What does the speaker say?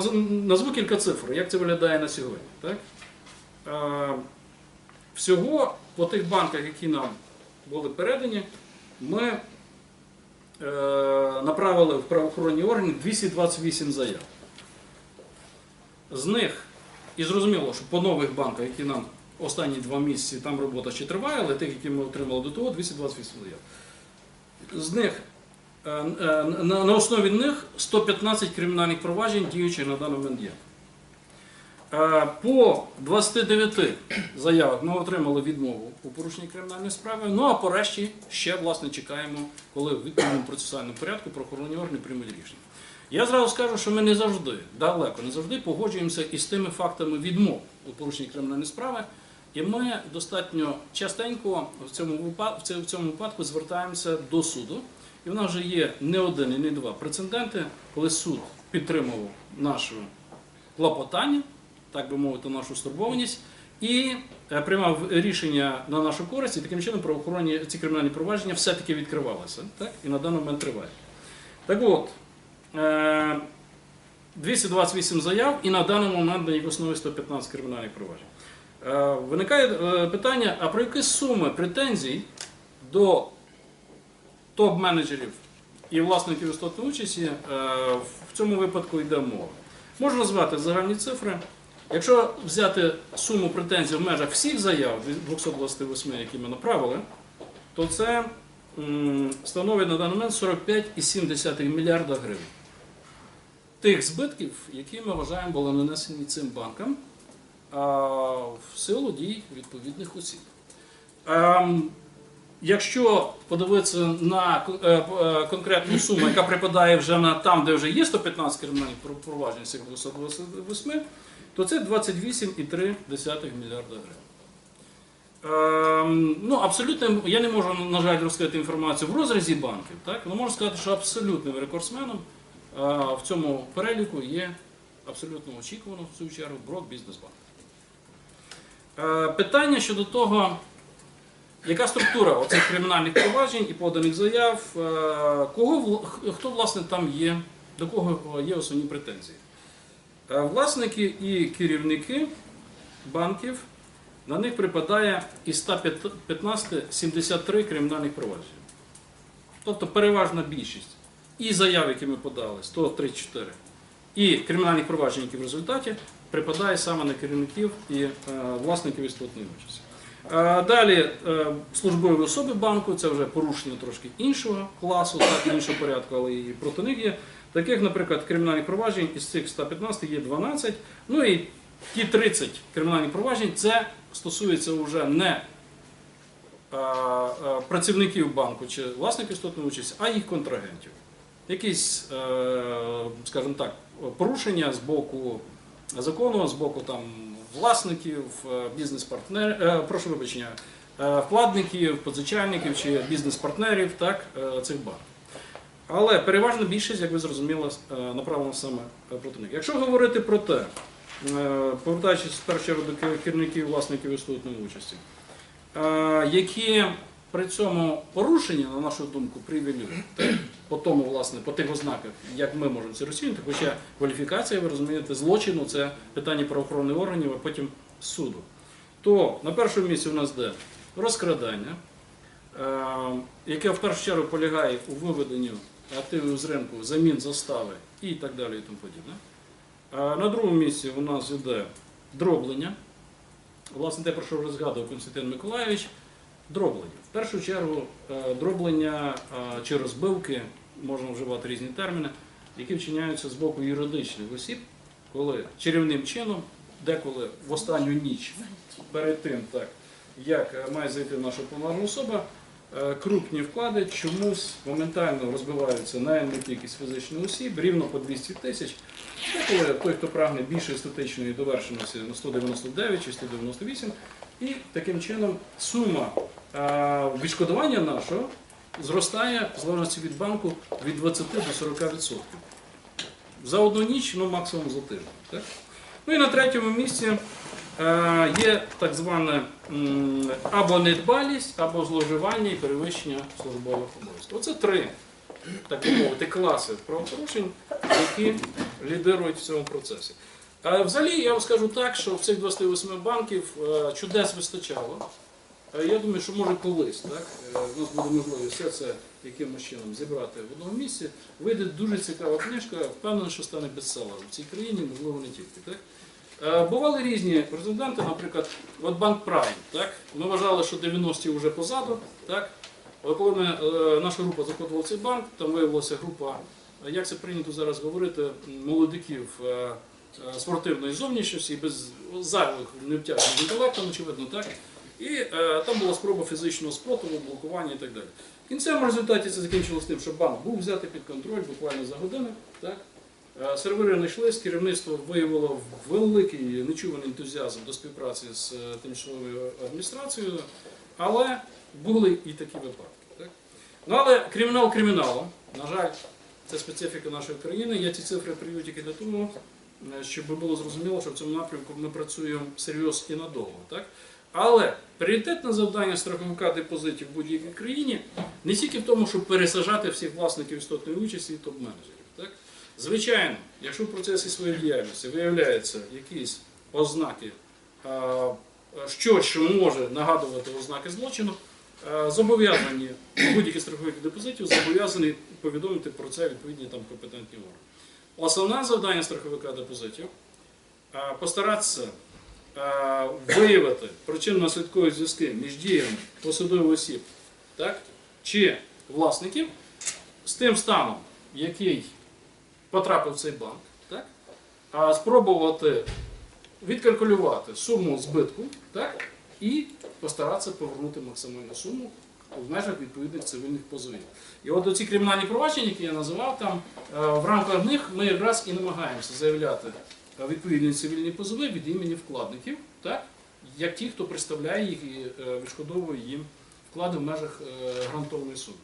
Наз- Назву кілька цифр, як це виглядає на сьогодні. Так? Всього по тих банках, які нам були передані, ми е, направили в правоохоронні органи 228 заяв. З них, і зрозуміло, що по нових банках, які нам останні два місяці там робота ще триває, але тих, які ми отримали до того, 228 заяв. З них на, на основі них 115 кримінальних проваджень діючих на даний момент є. Е, По 29 заявах ми отримали відмову у порушенні кримінальної справи. Ну а по решті ще власне чекаємо, коли в відповідному процесуальному порядку правоохоронні органи приймуть рішення. Я зразу скажу, що ми не завжди, далеко не завжди погоджуємося із тими фактами відмов у порушенні кримінальної справи. І ми достатньо частенько в цьому випадку звертаємося до суду. І в нас вже є не один і не два прецеденти, коли суд підтримував наше клопотання, так би мовити, нашу стурбованість, і е, приймав рішення на нашу користь, і таким чином правоохоронні ці кримінальні провадження все-таки відкривалися. Так? І на даний момент триває. Так от, е, 228 заяв, і на даний момент на їх основі 115 кримінальних проваджень. Е, Виникає е, питання: а про які суми претензій до топ-менеджерів і власників істотної участі е, в цьому випадку йде мова. Можу назвати загальні цифри. Якщо взяти суму претензій в межах всіх заяв 228, які ми направили, то це становить на даний момент 45,7 мільярда гривень. Тих збитків, які ми вважаємо були нанесені цим банкам в силу дій відповідних осіб. Якщо подивитися на е, е, конкретну суму, яка припадає вже на там, де вже є 115 кримінальних про- проваджень цих 228, то це 28,3 мільярда гривень. Ем, ну, абсолютно, я не можу, на жаль, розкрити інформацію в розрізі банків, так? але можу сказати, що абсолютним рекордсменом е, в цьому переліку є абсолютно очікувано в цю чергу Брок Бізнесбанк. Е, питання щодо того, яка структура оцих кримінальних проваджень і поданих заяв? е, Кого хто власне там є, до кого є основні претензії? Е, Власники і керівники банків на них припадає із 115 73 кримінальних проваджень. Тобто переважна більшість і заяв, які ми подали, 134, і кримінальних проваджень, які в результаті припадає саме на керівників і е, власників істотної участі. Е, Далі е, службові особи банку це вже порушення трошки іншого класу, так іншого порядку, але і проти них є. Таких, наприклад, кримінальних проваджень із цих 115 є 12. Ну і ті 30 кримінальних проваджень це стосується вже не е, працівників банку чи власників істотної участі, а їх контрагентів. Якісь, скажімо так, порушення з боку закону, з боку там власників, е, бізнес-партнерів, е, прошу вибачення, е, вкладників, позичальників чи бізнес-партнерів цих банків. Але переважна більшість, як ви зрозуміли, е, направлена саме проти них. Якщо говорити про те, повертаючись першу чергу до керівників власників істотної участі, які при цьому порушення, на нашу думку, привели по тому, власне, по тих ознаках, як ми можемо це розцінити, хоча кваліфікація, ви розумієте, злочину це питання правоохоронних органів, а потім суду. То на першому місці у нас де розкрадання, е, яке в першу чергу полягає у виведенні активів з ринку, замін застави і так далі і тому подібне. Е, На другому місці у нас йде дроблення. Власне, те, про що вже згадував Константин Миколаївич, дроблення. В першу чергу е, дроблення е, чи розбивки, можна вживати різні терміни, які вчиняються з боку юридичних осіб, коли чарівним чином, деколи в останню ніч перед тим, так, як е, має зайти наша повноважна особа, крупні вклади чомусь моментально розбиваються на кількість фізичних осіб, рівно по 200 тисяч. Деколи той, хто прагне більшої естетичної довершеності на 199 чи 198, і таким чином сума відшкодування нашого зростає в залежності від банку від 20 до 40%. За одну ніч, ну максимум за тиждень. Так? Ну і на третьому місці е, є так зване або недбалість, або зловживання і перевищення службових обов'язків. Оце три, так мовити, класи правопорушень, які лідирують в цьому процесі. А взагалі я вам скажу так, що в цих 28 банків е, чудес вистачало. Е, Я думаю, що може колись, так? е, У нас буде можливість все це якимось чином зібрати в одному місці. Вийде дуже цікава книжка, впевнений, що стане бестселером в цій країні, можливо, не тільки. Так? Е, Бували різні президенти, наприклад, от банк Прайм. Так? Ми вважали, що 90-ті вже позаду. Так? Але коли ми, е, наша група заходила в цей банк, там виявилася група, е, як це прийнято зараз говорити, молодиків е, е, спортивної зовнішності, без зайвих невтяжних інтелектом, очевидно, так? І е, там була спроба фізичного спротиву, блокування і так далі. В кінцевому результаті це закінчилось тим, що банк був взятий під контроль буквально за годину. Так? Е, Сервери знайшлись, керівництво виявило великий нечуваний ентузіазм до співпраці з е, тимчасовою адміністрацією, але були і такі випадки. Так? Ну, але кримінал криміналом, на жаль, це специфіка нашої країни. Я ці цифри привів тільки для того, е, щоб було зрозуміло, що в цьому напрямку ми працюємо серйозно і надовго. Так? Але пріоритетне завдання страховика депозитів в будь-якій країні не тільки в тому, щоб пересажати всіх власників істотної участі і топ-менеджерів. Звичайно, якщо в процесі своєї діяльності виявляються якісь ознаки, щось, що може нагадувати ознаки злочину, зобов'язані будь-які страховики депозитів зобов'язані повідомити про це відповідні там компетентні органи. Основне завдання страховика депозитів постаратися виявити причинно-наслідкові зв'язки між діями посадових осіб так, чи власників з тим станом, який потрапив в цей банк, так? а спробувати відкалькулювати суму збитку так? і постаратися повернути максимальну суму в межах відповідних цивільних позовів. І от оці кримінальні провадження, які я називав, там е, в рамках них ми якраз і намагаємося заявляти відповідні цивільні позови від імені вкладників, так? як ті, хто представляє їх і е, відшкодовує їм вклади в межах грантовної гарантованої суми.